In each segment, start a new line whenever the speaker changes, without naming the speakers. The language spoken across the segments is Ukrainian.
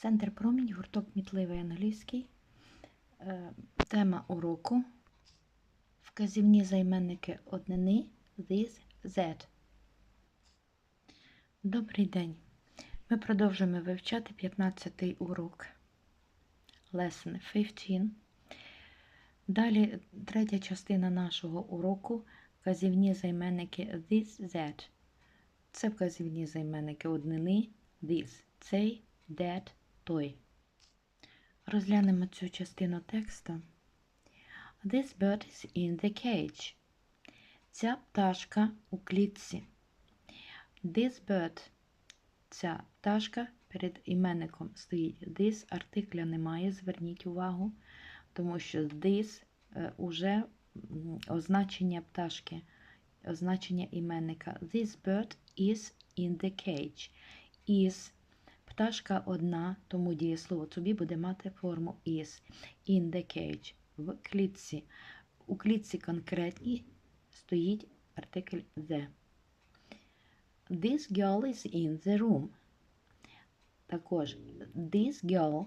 Центр промінь, гурток мітливий англійський. Е, Тема уроку. Вказівні займенники однини this, that. Добрий день. Ми продовжуємо вивчати 15-й урок. Lesson 15. Далі третя частина нашого уроку вказівні займенники this, that. Це вказівні займенники однини this, цей, that, той. Розглянемо цю частину тексту. This bird is in the cage. Ця пташка у клітці. This bird. Ця пташка перед іменником стоїть this, артикля немає, зверніть увагу, тому що this е, уже означення пташки, означення іменника. This bird is in the cage. Is пташка одна, тому дієслово собі буде мати форму is. In the cage. В клітці. У клітці конкретній стоїть артикль the. This girl is in the room. Також this girl,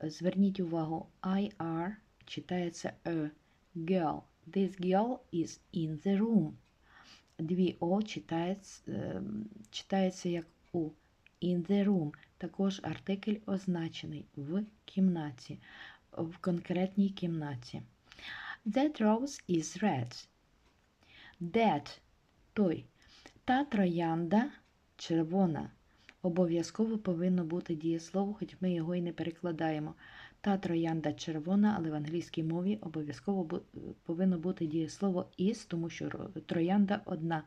зверніть увагу, IR читається a girl. This girl is in the room. Дві О читається, ем, читається як у. In the room. Також артикль означений в кімнаті, в конкретній кімнаті. That rose is red. That той. Та троянда червона. Обов'язково повинно бути дієслово, хоч ми його і не перекладаємо. Та троянда червона, але в англійській мові обов'язково повинно бути дієслово is, тому що троянда одна.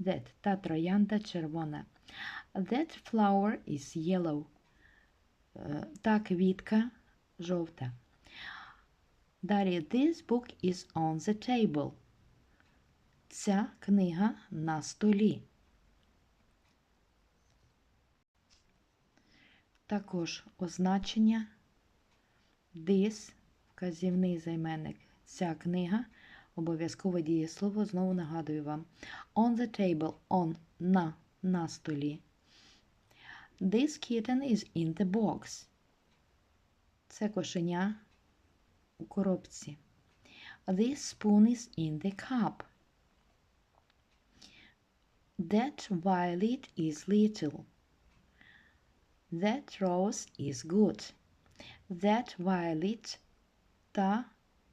That та троянда червона. That flower is yellow. Е, Та квітка жовта. Далі, this book is on the table. Ця книга на столі. Також означення this, вказівний займенник. Ця книга, обов'язкове дієслово, знову нагадую вам. On the table, on, на, на столі. This kitten is in the box. Це кошеня у коробці. This spoon is in the cup. That violet is little. That rose is good. That violet та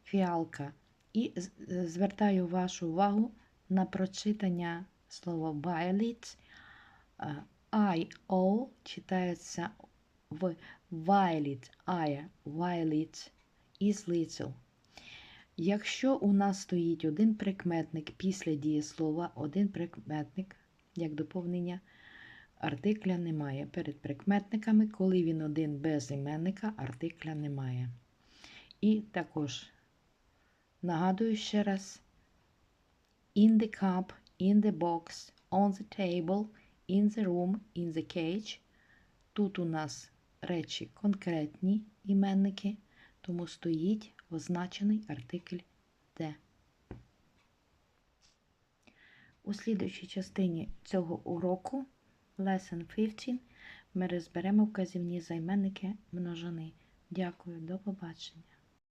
фіалка. І звертаю вашу увагу на прочитання слова violet. I-O читається в violet, I, violet is little. Якщо у нас стоїть один прикметник після дієслова, один прикметник, як доповнення, артикля немає. Перед прикметниками, коли він один без іменника, артикля немає. І також нагадую ще раз: in the cup, in the box, on the table, in the room, in the cage. Тут у нас речі конкретні іменники, тому стоїть означений артикль де. У слідуючій частині цього уроку, Lesson 15, ми розберемо вказівні займенники множини. Дякую, до побачення.